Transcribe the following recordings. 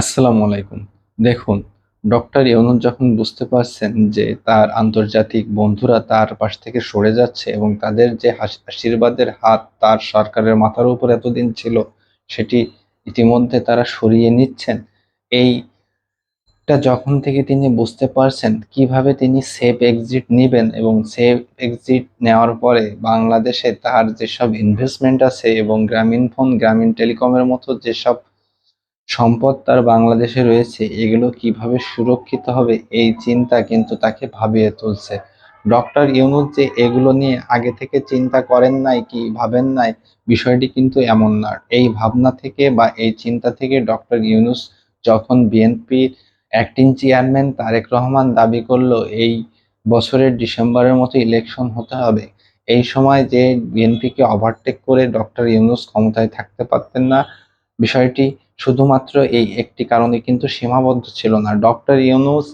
আসসালামু আলাইকুম। দেখুন, ডক্টর ইউনুস যখন বুঝতে পারছেন যে তার আন্তর্জাতিক বন্ধুরা তার পাশ থেকে সরে যাচ্ছে এবং তাদের যে আশীর্বাদের হাত তার সরকারের মাথার উপর এতদিন ছিল, সেটি ইতিমধ্যে তারা সরিয়ে নিচ্ছেন, এইটা যখন থেকে তিনি বুঝতে পারছেন কীভাবে তিনি সেফ এক্সিট নেবেন এবং সেফ এক্সিট নেওয়ার পরে বাংলাদেশে তার যেসব ইনভেস্টমেন্ট আছে এবং গ্রামীণ ফোন, গ্রামীণ টেলিকমের মতো যেসব সম্পদ তার বাংলাদেশে রয়েছে, এগুলো কীভাবে সুরক্ষিত হবে এই চিন্তা কিন্তু তাকে ভাবিয়ে তুলছে। ডক্টর ইউনুস যে এগুলো নিয়ে আগে থেকে চিন্তা করেন নাই কি ভাবেন নাই, বিষয়টি কিন্তু এমন না। এই ভাবনা থেকে বা এই চিন্তা থেকে ডক্টর ইউনুস যখন BNP acting chairman Tarique Rahman দাবি করল, এই বছরের ডিসেম্বরের মতো ইলেকশন হতে হবে। এই সময় যে বিএনপিকে ওভারটেক করে ডক্টর ইউনুস ক্ষমতায় থাকতে পারতেন না, বিষয়টি শুধুমাত্র এই একটি কারণে কিন্তু সীমাবদ্ধ ছিল না। ডক্টর ইউনুস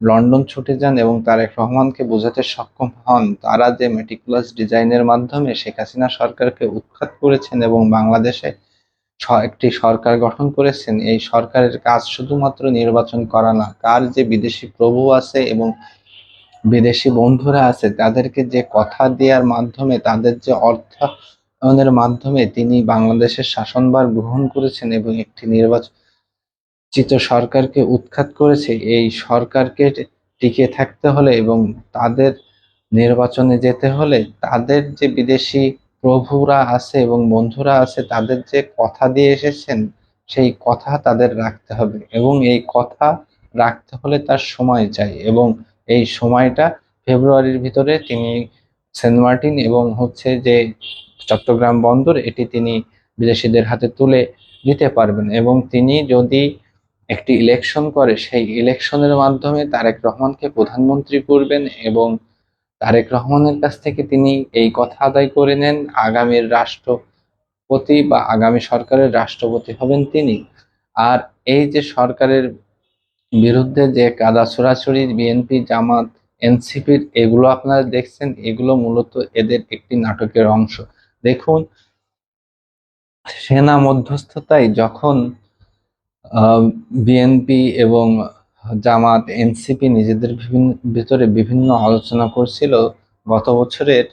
লন্ডন ছুটে যান এবং তারেক রহমানকে বোঝাতে সক্ষম হন। তারা যে মেটিকুলাস ডিজাইনের মাধ্যমে শেখ হাসিনা সরকারকে উৎখাত করেছেন এবং বাংলাদেশে একটি সরকার গঠন করেছেন, এই সরকারের কাজ শুধুমাত্র নির্বাচন করা না কার যে বিদেশি প্রভু আছে এবং বিদেশি বন্ধুরা আছে, তাদেরকে যে কথা দেওয়ার মাধ্যমে তাদের যে অর্থায়নের মাধ্যমে তিনি বাংলাদেশের শাসনভার গ্রহণ করেছেন এবং একটি নির্বাচিত সরকারকে উৎখাত করেছে। এই সরকারকে টিকে থাকতে হলে এবং তাদের নির্বাচনে যেতে হলে তাদের যে বিদেশি প্রভুরা আছে এবং বন্ধুরা আছে, তাদের যে কথা দিয়ে এসেছেন, সেই কথা তাদের রাখতে হবে এবং এই কথা রাখতে হলে তার সময় চাই এবং এই সময়টা ফেব্রুয়ারির ভিতরে তিনি সেন্ট মার্টিন এবং হচ্ছে যে চট্টগ্রাম বন্দর, এটি তিনি বিদেশিদের হাতে তুলে দিতে পারবেন। এবং তিনি যদি একটি ইলেকশন করে, সেই ইলেকশনের মাধ্যমে তারেক রহমানকে প্রধানমন্ত্রী করবেন এবং তারেক রহমানের কাছ থেকে তিনি এই কথা আদায় করে নেন, আগামীর রাষ্ট্রপতি বা আগামী সরকারের রাষ্ট্রপতি হবেন তিনি। আর এই যে সরকারের বিরুদ্ধে যে কাদা ছোড়াছড়ি, বিএনপি জামাত এনসিপির এগুলো আপনারা দেখছেন, এগুলো মূলত এদের একটি নাটকের অংশ। দেখুন, সেনা মধ্যস্থতায় যখন বিএনপি এবং জামাত, এনসিপি নিজেদের বিভিন্ন ভিতরে বিভিন্ন আলোচনা করছিল, গত বছরের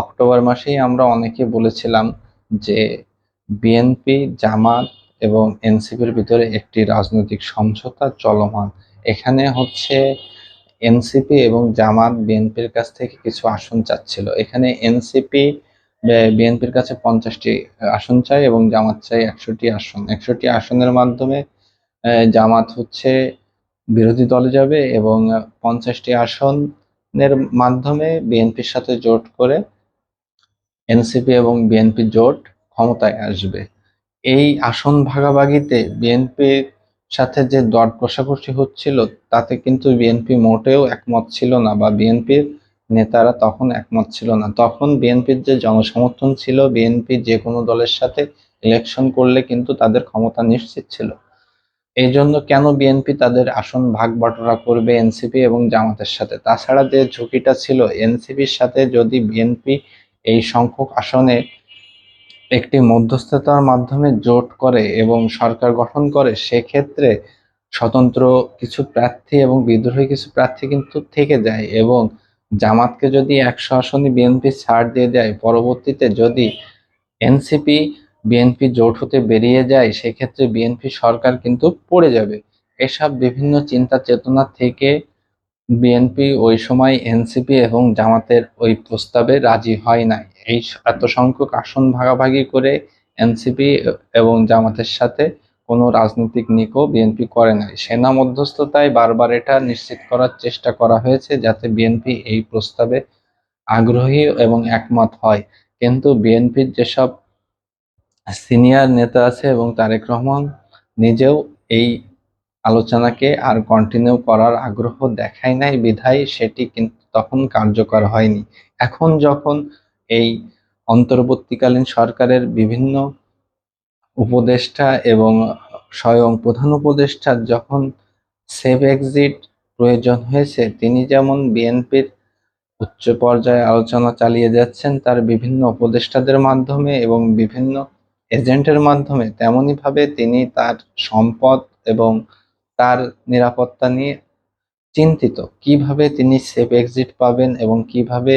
অক্টোবর মাসেই আমরা অনেকে বলেছিলাম যে বিএনপি, জামাত এবং এনসিপির ভিতরে একটি রাজনৈতিক সমঝোতা চলমান। এখানে হচ্ছে এনসিপি এবং জামাত বিএনপির কাছ থেকে কিছু আসন চাচ্ছিল। এখানে এনসিপি বিএনপির কাছে পঞ্চাশটি আসন চাই এবং জামাত চাই একশোটি আসন। একশোটি আসনের মাধ্যমে জামাত হচ্ছে বিরোধী দলে যাবে এবং পঞ্চাশটি আসনের মাধ্যমে বিএনপির সাথে জোট করে এনসিপি এবং বিএনপি জোট ক্ষমতায় আসবে। এই আসন ভাগাভাগিতে বিএনপির সাথে যে দর কষাকষি হচ্ছিল, তাতে কিন্তু বিএনপি মোটেও একমত ছিল না বা বিএনপির নেতারা তখন একমত ছিল না। তখন বিএনপির যে জনসমর্থন ছিল বিএনপি যে কোনো দলের সাথে ইলেকশন করলে কিন্তু তাদের ক্ষমতা নিশ্চিত ছিল। এই জন্য কেন বিএনপি তাদের আসন ভাগ বাটোয়ারা করবে এনসিপি এবং জামাতের সাথে? তাছাড়া যে ঝুঁকিটা ছিল এনসিপির সাথে যদি বিএনপি এই সংখ্যক আসনে একটি মধ্যস্থতার মাধ্যমে জোট করে এবং সরকার গঠন করে, সেক্ষেত্রে স্বতন্ত্র কিছু প্রার্থী এবং বিদ্রোহী কিছু প্রার্থী কিন্তু থেকে যায় এবং জামাতকে যদি একশো আসনে বিএনপি ছাড় দিয়ে দেয়, পরবর্তীতে যদি এনসিপি বিএনপি জোট হতে বেরিয়ে যায়, সেক্ষেত্রে বিএনপি সরকার কিন্তু পড়ে যাবে। এসব বিভিন্ন চিন্তা চেতনা থেকে বিএনপি ওই সময় এনসিপি এবং জামাতের ওই প্রস্তাবে রাজি হয় নাই। এই এত সংখ্যক আসন ভাগাভাগি করে এনসিপি এবং জামাতের সাথে কোনো রাজনৈতিক নিকো বিএনপি করে নাই। সেনা মধ্যস্থতায় বারবার এটা নিশ্চিত করার চেষ্টা করা হয়েছে যাতে বিএনপি এই প্রস্তাবে আগ্রহী এবং একমত হয়। কিন্তু বিএনপির যেসব সিনিয়র নেতা আছে এবং তারেক রহমান নিজেও এই আলোচনাকে আর কন্টিনিউ করার আগ্রহ দেখায় নাই, বিধায় সেটি কিন্তু তখন কার্যকর হয়নি। এখন যখন এই অন্তর্বর্তীকালীন সরকারের বিভিন্ন উপদেষ্টা এবং স্বয়ং প্রধান উপদেষ্টার যখন সেভ এক্সিট প্রয়োজন হয়েছে, তিনি যেমন বিএনপির উচ্চ পর্যায়ে আলোচনা চালিয়ে যাচ্ছেন তার বিভিন্ন উপদেষ্টাদের মাধ্যমে এবং বিভিন্ন এজেন্টের মাধ্যমে তেমনই ভাবে তিনি তার সম্পদ এবং তার নিরাপত্তা নিয়ে চিন্তিত। কীভাবে তিনি সেফ এক্সিট পাবেন এবং কীভাবে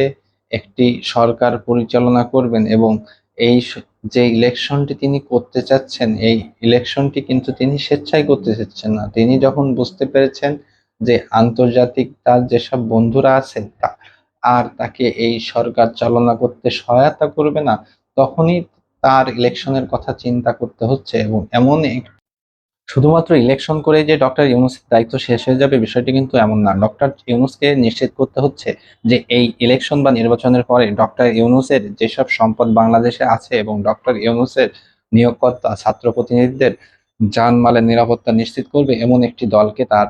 একটি সরকার পরিচালনা করবেন এবং এই যে ইলেকশনটি তিনি করতে চাচ্ছেন, এই ইলেকশনটি কিন্তু তিনি স্বেচ্ছায় করতে চাচ্ছেন না। তিনি যখন বুঝতে পেরেছেন যে আন্তর্জাতিক তার যেসব বন্ধুরা আছে তা- আর তাকে এই সরকার চালনা করতে সহায়তা করবে না, তখনই তার ইলেকশনের কথা চিন্তা করতে হচ্ছে এবং এমন এক শুধুমাত্র ইলেকশন করে যে ডক্টর ইউনুসের দায়িত্ব শেষ হয়ে যাবে, বিষয়টি কিন্তু এমন না। ডক্টর ইউনুসকে নিশ্চিত করতে হচ্ছে যে এই ইলেকশন বা নির্বাচনের পরে ডক্টর ইউনুসের যেসব সম্পদ বাংলাদেশে আছে এবং ডক্টর ইউনুসের নিয়োগকর্তা, ছাত্র প্রতিনিধিদের জানমালের নিরাপত্তা নিশ্চিত করবে এমন একটি দলকে তার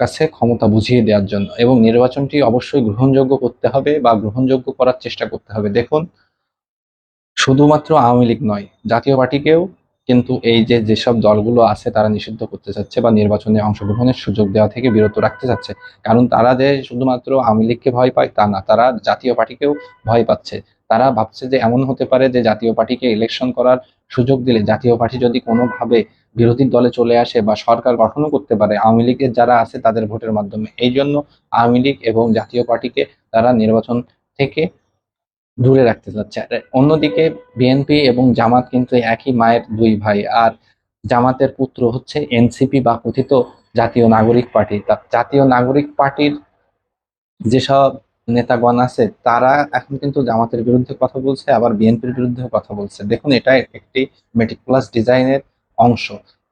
কাছে ক্ষমতা বুঝিয়ে দেওয়ার জন্য। এবং নির্বাচনটি অবশ্যই গ্রহণযোগ্য করতে হবে বা গ্রহণযোগ্য করার চেষ্টা করতে হবে। দেখুন, শুধুমাত্র আওয়ামী লীগ নয়, জাতীয় পার্টিকেও কিন্তু এই যে যেসব দলগুলো আছে তারা নিষিদ্ধ করতে চাচ্ছে বা নির্বাচনে অংশগ্রহণের সুযোগ দেওয়া থেকে বিরত রাখতে চাচ্ছে, কারণ তারা যে শুধুমাত্র আওয়ামী লীগকে ভয় পায় তা না, তারা জাতীয় পার্টিকেও ভয় পাচ্ছে। তারা ভাবছে যে এমন হতে পারে যে জাতীয় পার্টিকে ইলেকশন করার সুযোগ দিলে জাতীয় পার্টি যদি কোনোভাবে বিরোধী দলে চলে আসে বা সরকার গঠনও করতে পারে, আওয়ামী লীগের যারা আছে তাদের ভোটের মাধ্যমে। এই জন্য আওয়ামী লীগ এবং জাতীয় পার্টিকে তারা নির্বাচন থেকে দূরে রাখতে চাচ্ছে অন্যদিকে বিএনপি এবং জামাত কিন্তু একই মায়ের দুই ভাই। আর জামাতের পুত্র হচ্ছে এনসিপি বা কথিত জাতীয় নাগরিক পার্টি। জাতীয় নাগরিক পার্টির যেসব নেতাগণ আছে, তারা এখন কিন্তু জামাতের বিরুদ্ধে কথা বলছে, আবার বিএনপির বিরুদ্ধেও কথা বলছে। দেখুন, এটা একটি মেটিকুলাস ডিজাইনের অংশ।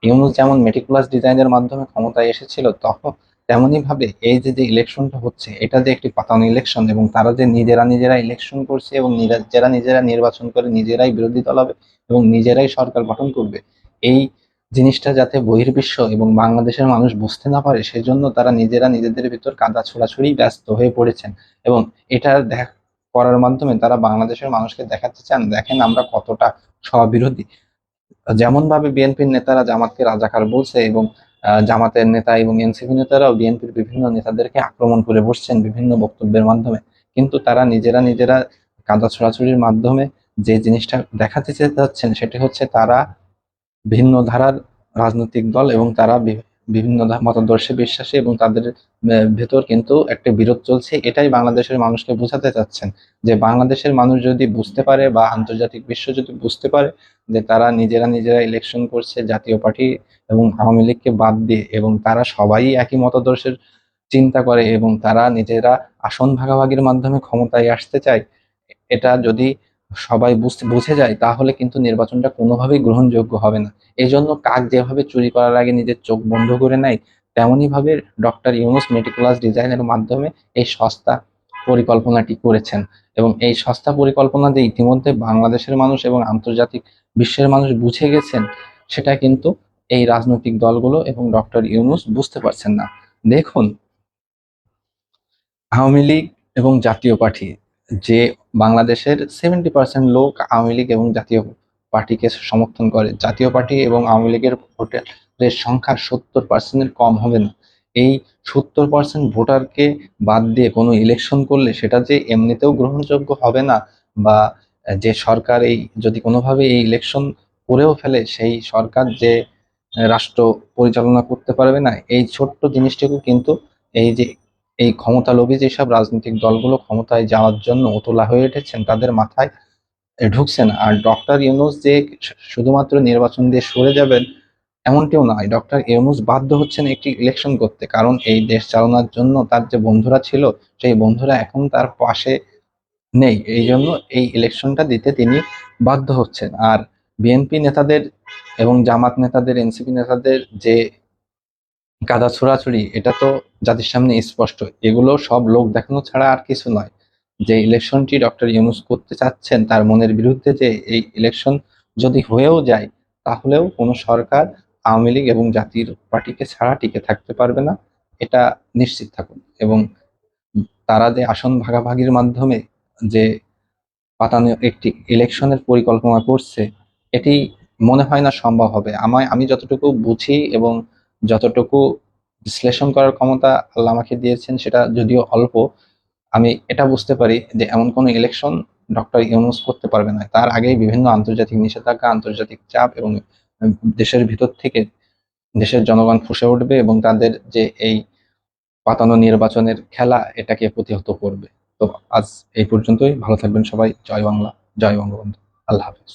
ইউনুস যেমন মেটিকুলাস ডিজাইনের মাধ্যমে ক্ষমতায় এসেছিল, তখন তেমনই ভাবে এই যে যে ইলেকশনটা হচ্ছে, এটা যে একটি পাতানো ইলেকশন এবং তারা যে নিজেরা নিজেরা ইলেকশন করছে এবং নিজেরা নিজেরা নির্বাচন করে নিজেরাই বিরোধী দল হবে এবং নিজেরাই সরকার গঠন করবে, এই জিনিসটা যাতে বহির্বিশ্ব এবং বাংলাদেশের মানুষ বুঝতে না পারে, সেজন্য তারা নিজেরা নিজেদের ভিতর কাদা ছোড়াছুড়ি ব্যস্ত হয়ে পড়েছেন এবং এটা দেখ, করার মাধ্যমে তারা বাংলাদেশের মানুষকে দেখাতে চান, দেখেন আমরা কতটা স্ববিরোধী। যেমন ভাবে বিএনপির নেতারা জামাতকে রাজাকার বলছে এবং জামাতের নেতা এবং এনসিপি নেতারাও বিএনপির বিভিন্ন নেতাদেরকে আক্রমণ করে বসছেন বিভিন্ন বক্তব্যের মাধ্যমে। কিন্তু তারা নিজেরা নিজেরা কাদা ছোড়াছুড়ির মাধ্যমে যে জিনিসটা দেখাতে চাচ্ছেন সেটি হচ্ছে তারা ভিন্ন ধারার রাজনৈতিক দল এবং তারা বিভিন্ন মতাদর্শে বিশ্বাসী এবং তাদের ভেতর কিন্তু একটা বিরোধ চলছে। এটাই বাংলাদেশের মানুষকে বোঝাতে চাচ্ছেন যে বাংলাদেশের মানুষ যদি বুঝতে পারে বা আন্তর্জাতিক বিশ্ব যদি বুঝতে পারে যে তারা নিজেরা নিজেরা ইলেকশন করছে, জাতীয় পার্টি এবং আওয়ামী লীগকে বাদ দিয়ে এবং তারা সবাই একই মতাদর্শের চিন্তা করে এবং তারা নিজেরা আসন ভাগাভাগির মাধ্যমে ক্ষমতায় আসতে চায়, এটা যদি সবাই বুঝে যায়, তাহলে কিন্তু নির্বাচনটা কোনোভাবেই গ্রহণযোগ্য হবে না। এই জন্য কাক যেভাবে চুরি করার আগে নিজের চোখ বন্ধ করে নেয় তেমনই ভাবে ডক্টর ইউনুস মেটিকুলাস ডিজাইনের মাধ্যমে এই সস্তা পরিকল্পনাটি করেছেন। এবং এই সস্তা পরিকল্পনা যে ইতিমধ্যে বাংলাদেশের মানুষ এবং আন্তর্জাতিক বিশ্বের মানুষ বুঝে গেছেন, সেটা কিন্তু এই রাজনৈতিক দলগুলো এবং ডক্টর ইউনুস বুঝতে পারছেন না। দেখুন, আওয়ামী লীগ এবং জাতীয় পার্টি যে বাংলাদেশের সেভেন্টি পার্সেন্ট লোক আওয়ামী লীগ এবং জাতীয় পার্টিকে সমর্থন করে। জাতীয় পার্টি এবং আওয়ামী লীগের ভোটারের সংখ্যা সত্তর পার্সেন্টের কম হবে না। এই সত্তর পার্সেন্ট ভোটারকে বাদ দিয়ে কোনো ইলেকশন করলে সেটা যে এমনিতেও গ্রহণযোগ্য হবে না বা যে সরকার এই যদি কোনোভাবে এই ইলেকশন করেও ফেলে, সেই সরকার যে রাষ্ট্র পরিচালনা করতে পারবে না, এই ছোট্ট জিনিসটুকু কিন্তু এই যে এই ক্ষমতালোভী যেসব রাজনৈতিক দলগুলো ক্ষমতায় যাওয়ার জন্য উতলা হয়ে উঠেছেন, তাদের মাথায় ঢুকছেন আর ডক্টর ইউনুস যে শুধুমাত্র নির্বাচন দিয়ে সরে যাবেন, এমনটিও নয়। ডক্টর ইউনুস বাধ্য হচ্ছেন একটি ইলেকশন করতে, কারণ এই দেশ চালানোর জন্য তার যে বন্ধুরা ছিল, সেই বন্ধুরা এখন তার পাশে নেই। এই জন্য এই ইলেকশনটা দিতে তিনি বাধ্য হচ্ছেন। আর বিএনপি নেতাদের এবং জামাত নেতাদের, এনসিপি নেতাদের যে কাদা ছোড়াছুড়ি, এটা তো জাতির সামনে স্পষ্ট। এগুলো সব লোক দেখানো ছাড়া আর কিছু নয়। যে ইলেকশনটি ডক্টর ইউনুস করতে চাচ্ছেন, তার মনের বিরুদ্ধে যে এই ইলেকশন যদি হয়েও যায়, তাহলেও কোনো সরকার, আওয়ামী লীগ এবং জাতীয় পার্টিকে ছাড়া টিকে থাকতে পারবে না, এটা নিশ্চিত থাকুন। এবং তারা যে আসন ভাগাভাগির মাধ্যমে যে পাতানো একটি ইলেকশনের পরিকল্পনা করছে, এটি মনে হয় না সম্ভব হবে। আমায়, আমি যতটুকু বুঝি এবং যতটুকু বিশ্লেষণ করার ক্ষমতা আল্লাহ আমাকে দিয়েছেন, সেটা যদিও অল্প, আমি এটা বুঝতে পারি যে এমন কোনো ইলেকশন ডক্টর ইউনুস করতে পারবে না। তার আগেই বিভিন্ন আন্তর্জাতিক নিষেধাজ্ঞা, আন্তর্জাতিক চাপ এবং দেশের ভিতর থেকে দেশের জনগণ ফুসে উঠবে এবং তাদের যে এই পাতানো নির্বাচনের খেলা, এটাকে প্রতিহত করবে। তো আজ এই পর্যন্তই। ভালো থাকবেন সবাই। জয় বাংলা। জয় বঙ্গবন্ধু। আল্লাহ হাফেজ।